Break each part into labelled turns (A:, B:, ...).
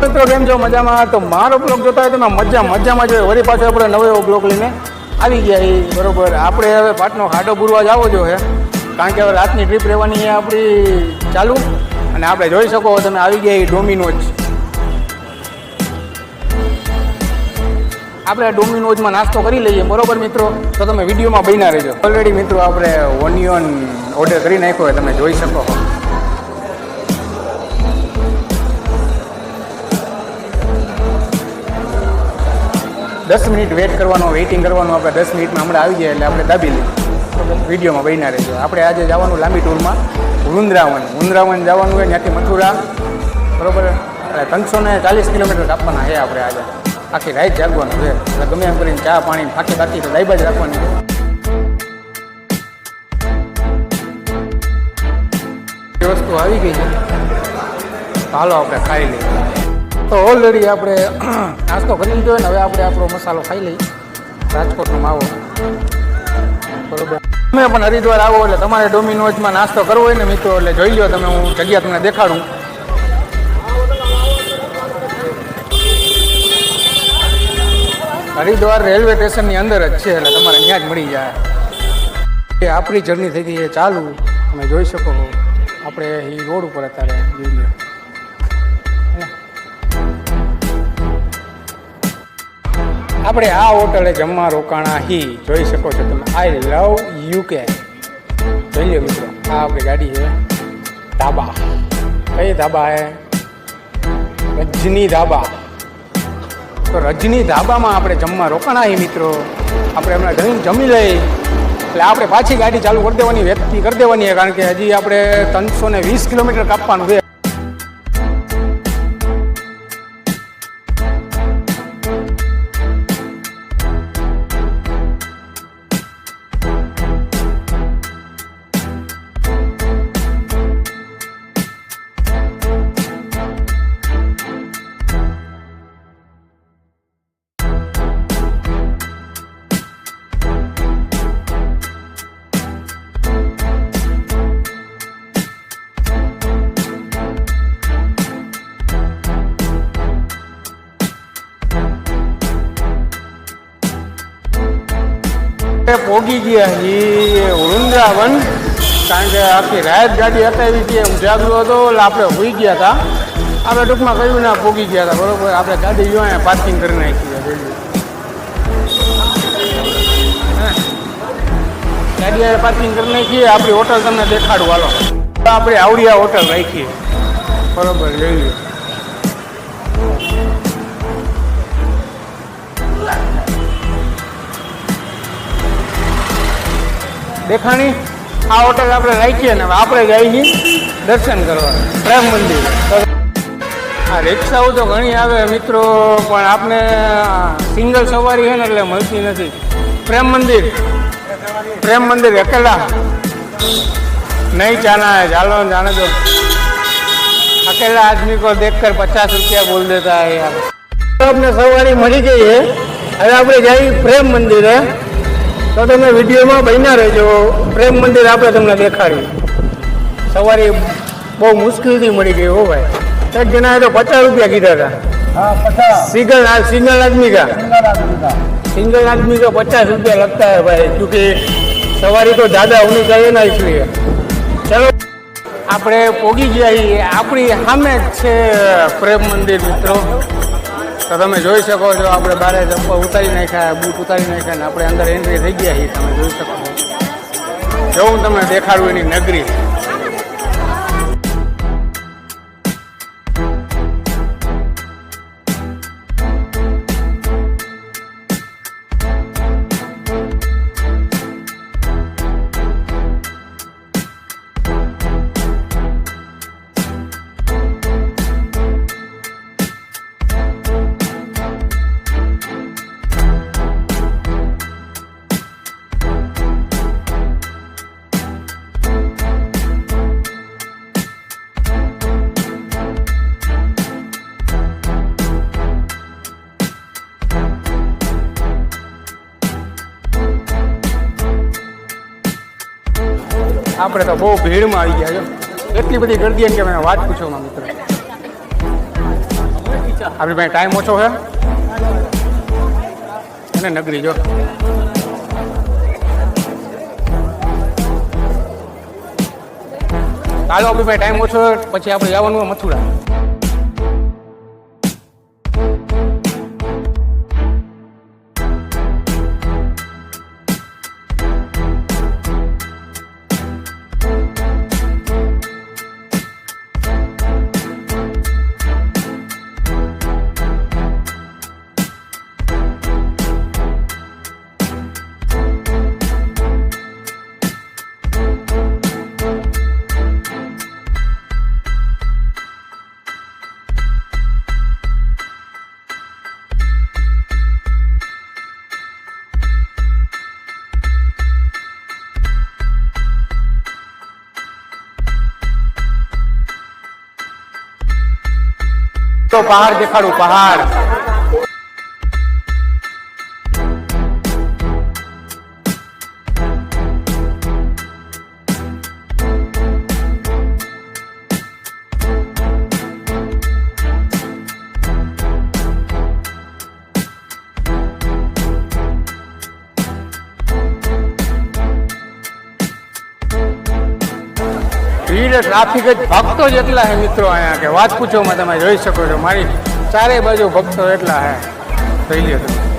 A: મિત્રો, કેમ છો? મજામાં? તો મારો બ્લોગ જોતા હોય તમે મજા, મજામાં જોઈએ. વળી પાછો આપણે નવો બ્લોગ લઈને આવી ગયા એ બરોબર. આપણે હવે પાટનો ખાડો પૂરવા જવો જોઈએ કારણ કે હવે રાતની ટ્રીપ રહેવાની આપણી ચાલુ. અને આપણે જોઈ શકો તમે આવી ગયા એ ડોમિનોજ આપણે ડોમિનોઝમાં નાસ્તો કરી લઈએ. બરોબર મિત્રો? તો તમે વિડીયોમાં બન્યા રહેજો. ઓલરેડી મિત્રો, આપણે ઓનિયન ઓર્ડર કરી નાખ્યો હોય, તમે જોઈ શકો દસ મિનિટ વેઇટ કરવાનો વેઇટિંગ કરવાનું આપણે દસ મિનિટમાં હમણાં આવી જાય એટલે આપણે દાબી લઈએ. વિડીયોમાં બન્યા રહેજો. આપણે આજે જવાનું લાંબી ટૂરમાં વૃંદાવન. વૃંદાવન જવાનું હોય ત્યાંથી મથુરા. બરોબર? ત્રણસો ને ચાલીસ કિલોમીટર કાપવાના છે આપણે આજે. આખી રાઈટ જાગવાનું છે. એટલે ગમે એમ કરીને ચા પાણી ફાંકી ફાકી તો દાઈબા જ રાખવાની છે. વસ્તુ આવી ગઈ છે. હાલો આપણે ખાઈ લઈએ. તો ઓલરેડી આપણે નાસ્તો કરી લીધો ને હવે આપણે આપણો મસાલો ખાઈ લઈએ. રાજકોટનો માવો. બરોબર. તમે પણ હરિદ્વાર આવો એટલે તમારે ડોમિનોઝમાં નાસ્તો કરવો હોય ને મિત્રો, એટલે જોઈ લો તમે, હું જગ્યા તમને દેખાડું. હરિદ્વાર રેલવે સ્ટેશનની અંદર જ છે, એટલે તમારે ત્યાં જ મળી જાય. એ આપણી જર્ની થઈ ગઈ એ ચાલુ. તમે જોઈ શકો. આપણે એ રોડ ઉપર અત્યારે જોઈ આપણે આ હોટલે જમવા રોકાણા હી. જોઈ શકો છો તમે. આઈ લવ યુકે જોઈ લો મિત્રો. આ આપણી ગાડી છે. ધાબા. કઈ ધાબા હે? રજની ધાબા. તો રજની ધાબામાં આપણે જમવા રોકાણા હી મિત્રો. આપણે હમણાં જમીન જમી લઈ. એટલે આપણે પાછી ગાડી ચાલુ કરી દેવાની વ્યક્તિ કરી દેવાની કારણ કે હજી આપણે ત્રણસો ને વીસ કિલોમીટર કાપવાનું છે. પોગી ગયા. એ વૃંદાવન. કારણ કે આખી રાત ગાડી હટાવી હતી જાગલો હતો, એટલે આપણે હોઈ ગયા હતા. આપણે ટૂંકમાં કહ્યું ના, પોગી ગયા હતા, બરોબર? આપણે ગાડી જો અહીંયા પાર્કિંગ કરી નાખી. ગાડી પાર્કિંગ કરી નાખીએ આપણી હોટલ તમને દેખાડું, હાલો. આપણે આવડિયા હોટલ રાખીએ. બરોબર લઈ દેખાણી? આ હોટેલ આપણે રાખીએ ને આપણે જઈએ દર્શન કરવા પ્રેમ મંદિર. આ રિક્ષાઓ તો ઘણી આવે મિત્રો, પણ આપણે સિંગલ સવારી છે ને એટલે મળતી નથી. પ્રેમ મંદિર. પ્રેમ મંદિર અકેલા નહીં ચાના હે ચાલો જાણે તો. અકેલા આદમી કો દેખ કર પચાસ રૂપિયા બોલ દેતા યાર. આપણે સવારી મળી ગઈ છે હવે આપણે જઈએ પ્રેમ મંદિરે. તો તમે વિડીયોમાં બન્યા રહેજો. પ્રેમ મંદિર આપણે તમને દેખાડ્યું. સવારે બહુ મુશ્કેલથી મળી ગઈ હો ભાઈ. ત્રણ જણાએ તો પચાસ રૂપિયા કીધા હતા. સિંગલ સિંગલ આદમી કા? સિંગલ આદમી તો પચાસ રૂપિયા લગતા હોય ભાઈ. ક્યુંકિ સવારે તો દાદા ઉની જાય ના એટલે. ચલો આપણે પોગી ગયા આપણી સામે જ છે પ્રેમ મંદિર મિત્રો. તો તમે જોઈ શકો છો, આપણે બારે ચપ્પલ ઉતારી નાખ્યા, બૂટ ઉતારી નાખ્યા ને આપણે અંદર એન્ટ્રી થઈ ગયા છીએ, તમે જોઈ શકો છો. જો હું તમને દેખાડું એની નગરી. આપણે તો બહુ ભીડમાં આવી ગયા છો. એટલી બધી ગરદી એમ કે મને વાત પૂછો મારા મિત્ર. આપણી પાસે ટાઈમ ઓછો છે. અને નગરી જો. કાલો આપણી પાસે ટાઈમ ઓછો પછી આપણે જવાનું મથુરા. તો પહાડ દેખાડું પહાડ ભીડ, ટ્રાફિક જ ભક્તો જ એટલા છે મિત્રો અહીંયા કે વાત પૂછોમાં તમે જોઈ શકો છો. મારી ચારે બાજુ ભક્તો એટલા છે થઈ લ્યો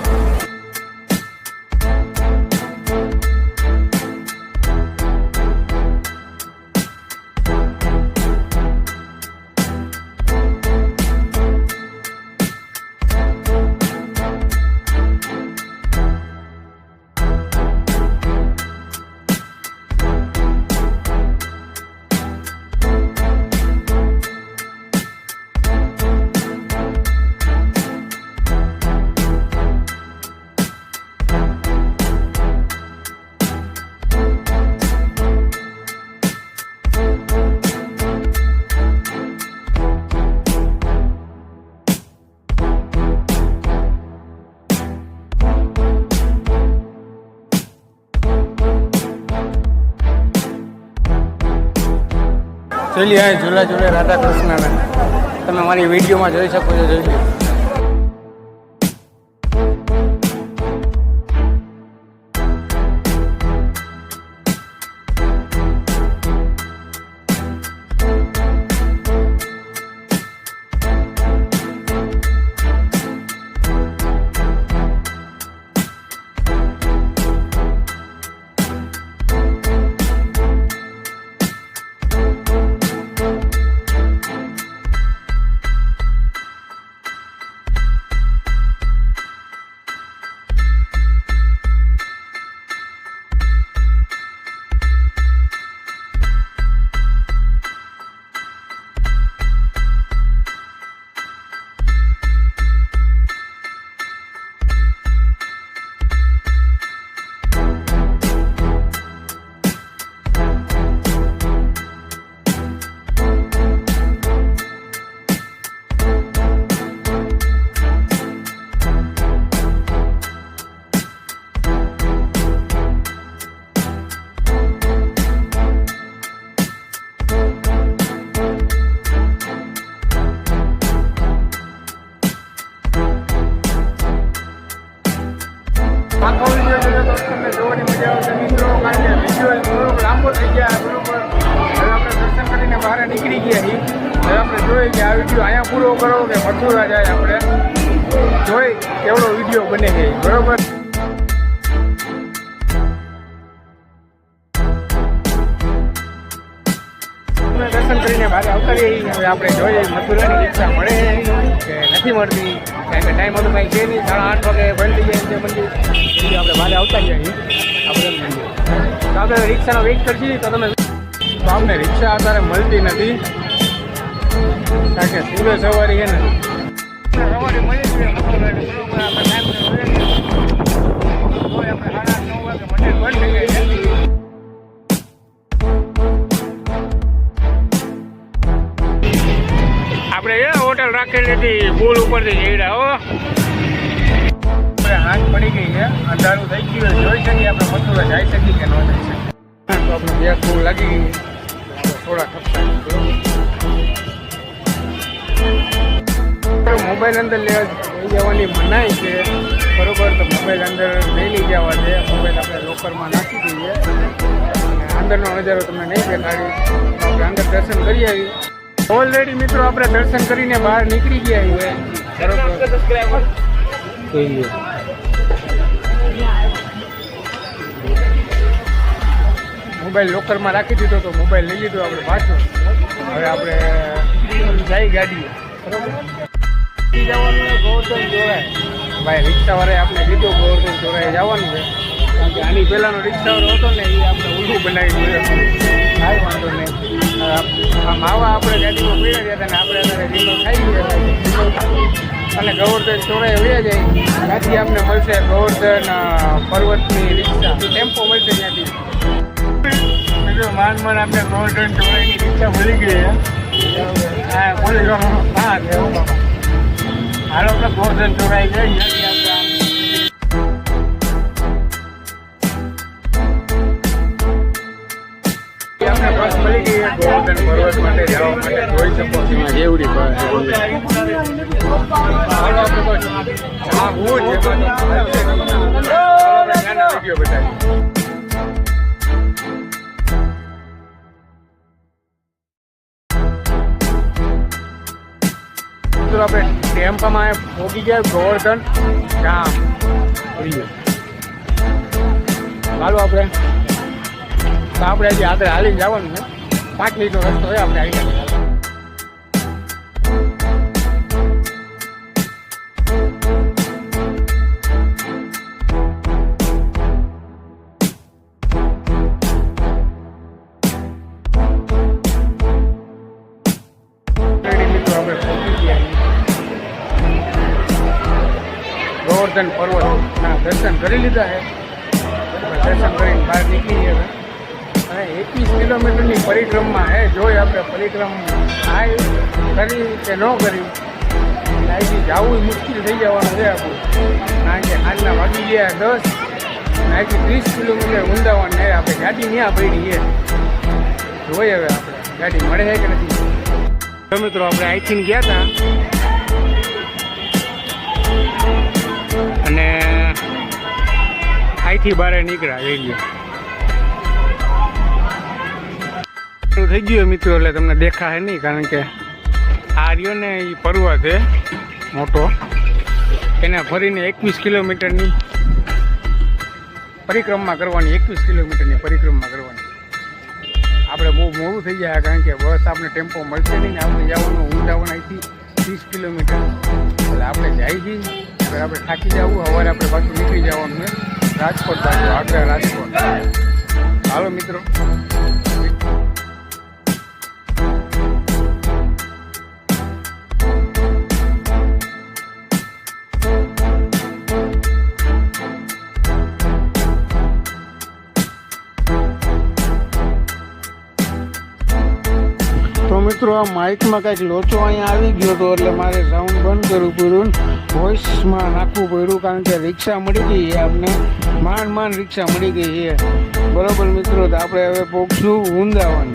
A: જોઈ અહીં ઝૂલા ઝૂલે રાધા કૃષ્ણના. તમે મારી વિડીયોમાં જોઈ શકો છો જોઈ લ્યો છે, બરોબર? દર્શન કરીને બહાર આવતા આપણે જોઈએ, મથુરાની રિક્ષા મળે કે નથી મળતી. કારણ કે ટાઈમ હતું કાંઈ નહીં. સાડા આઠ વાગે બંધ જાય મંદિર. એટલે આપણે બહાર આવતા જઈએ આપણે આપણે રિક્ષાનો વેઇટ કરશી તો તમે તો આપણે રિક્ષા અત્યારે મળતી નથી. કારણ કે સુરે સવારી છે ને ઉપરથી જઈડા હો. હાથ પડી ગઈ છે. અંધારું થઈ ગયું. જોઈ શકીએ આપણે મથુરા જઈ શકીએ કે ન જઈ શકીએ. તો આપણે બે ફૂલ લાગી ગઈ થોડા ખપતા મોબાઈલ અંદર લઈ જવાની મનાઈ છે. બરોબર, તો મોબાઈલ અંદર નહીં લઈ જવા છે. મોબાઈલ આપણે લોકરમાં નાખી દઈએ. અંદરનો નજારો તમને નહીં દેખાડી આપણે અંદર દર્શન કરી આવી ઓલરેડી મિત્રો, આપણે દર્શન કરીને બહાર નીકળી ગયા છીએ. બરોબર જોઈએ મોબાઈલ લોકરમાં રાખી દીધો તો મોબાઈલ લઈ લીધો આપણે પાછો. હવે આપણે જાય ગાડીએ. બરોબર? જવાનું ગોવર્ધન જોરાય ભાઈ, રિક્ષાવાળાએ આપણે કીધું ગોવર્ધન જોરાએ જવાનું છે. કારણ કે આની પહેલાંનો રિક્ષાવાળો હતો ને, એ આપણે ઊંધું બનાવી દીધું કાંઈ વાંધો નહીં. માવા આપણે ગાડીમાં પીડા ગયા હતા ને આપણે અત્યારે રીંગણ ખાઈ ગયા અને ગવર્ધન ચોરાએ વયા જાય ત્યાંથી આપણે મળશે ગવર્ધન અ, પર્વતની રિક્ષા. ટેમ્પો મળશે ત્યાંથી. માન માન આપણે ગોવર્ધન ચોરાઈની રિક્ષા મળી ગઈ હા. બોલી હા હાલો આપણે ગવર્ધન ચોરાઈ જાય પર્વત માટે જવા માટે જોઈ શકો છો. જેવડી હા હું જ મિત્રો આપણે ટેમ્પામાં પહોંચી ગયા ગોવર્ધન. ગામ ચાલો આપણે. આપણે હજી આગળ હાલીને જવાનું છે. પાંચ મિનિટનો રસ્તો હોય આપણે આવી ગયા ન કરી અહીંથી જવું મુશ્કેલ થઈ જવાનું છે આપણું. કારણ કે આજના વાગી ગયા દસ અહીંથી ત્રીસ કિલોમીટર ઊંડાવાનું નહીં આપણે ગાડી ત્યાં પડી છે. જોઈએ હવે આપણે, ગાડી મળે છે કે નથી. મિત્રો, આપણે અહીંથી ગયા હતા અને અહીંથી બહાર નીકળ્યા રેડિયો ગયા. થઈ ગયું મિત્રો, એટલે તમને દેખાય નહીં, કારણ કે આ રહ્યો ને એ પર્વત છે, મોટો. એને ફરીને એકવીસ કિલોમીટરની પરિક્રમા કરવાની, એકવીસ કિલોમીટરની પરિક્રમા કરવાની. આપણે બહુ મોડું થઈ જાય, કારણ કે બસ આપણે ટેમ્પો મળશે નહીં આપણે જવાનું ઊંડાવણ અહીંથી ત્રીસ કિલોમીટર. એટલે આપણે જાય છીએ, હવે આપણે થાકી જવું, સવારે આપણે પાછું નીકળી જવાનું છે. રાજકોટ બાજુ, આગ્રા રાજકોટ. હાલો મિત્રો. મિત્રો, આ માઇકમાં કાંઈક લોચો અહીંયા આવી ગયો હતો એટલે મારે સાઉન્ડ બંધ કરવું પડ્યું વોઇસમાં નાખવું પડ્યું કારણ કે રિક્ષા મળી ગઈ છે આપણે માંડ માંડ રિક્ષા મળી ગઈ છે. બરાબર મિત્રો, તો આપણે હવે પહોંચશું વૃંદાવન.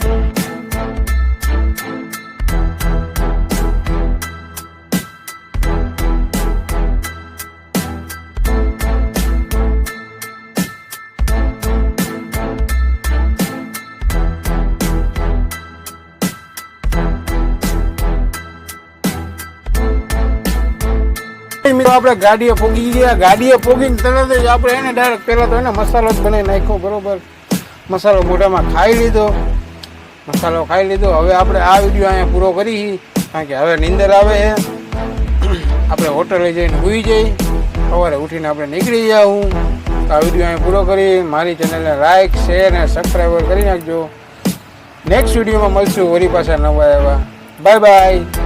A: આપણે ગાડીએ પોગી ગયા. ગાડીએ પોગીને તરત જ આપણે એને ડાયરેક્ટ પહેલાં તો એને મસાલો જ બનાવી નાખ્યો, બરોબર? મસાલો મોઢામાં ખાઈ લીધો. મસાલો ખાઈ લીધો. હવે આપણે આ વીડિયો અહીંયા પૂરો કરી. કારણ કે હવે નીંદર આવે આપણે હોટલે જઈને સૂઈ જઈ. સવારે ઉઠીને આપણે નીકળી જાઉં. તો આ વીડિયો અહીંયા પૂરો કરી. મારી ચેનલને લાઇક શેર અને સબસ્ક્રાઈબર કરી નાખજો. નેક્સ્ટ વિડીયોમાં મળશું. વરી પાછા નવા એવા બાય બાય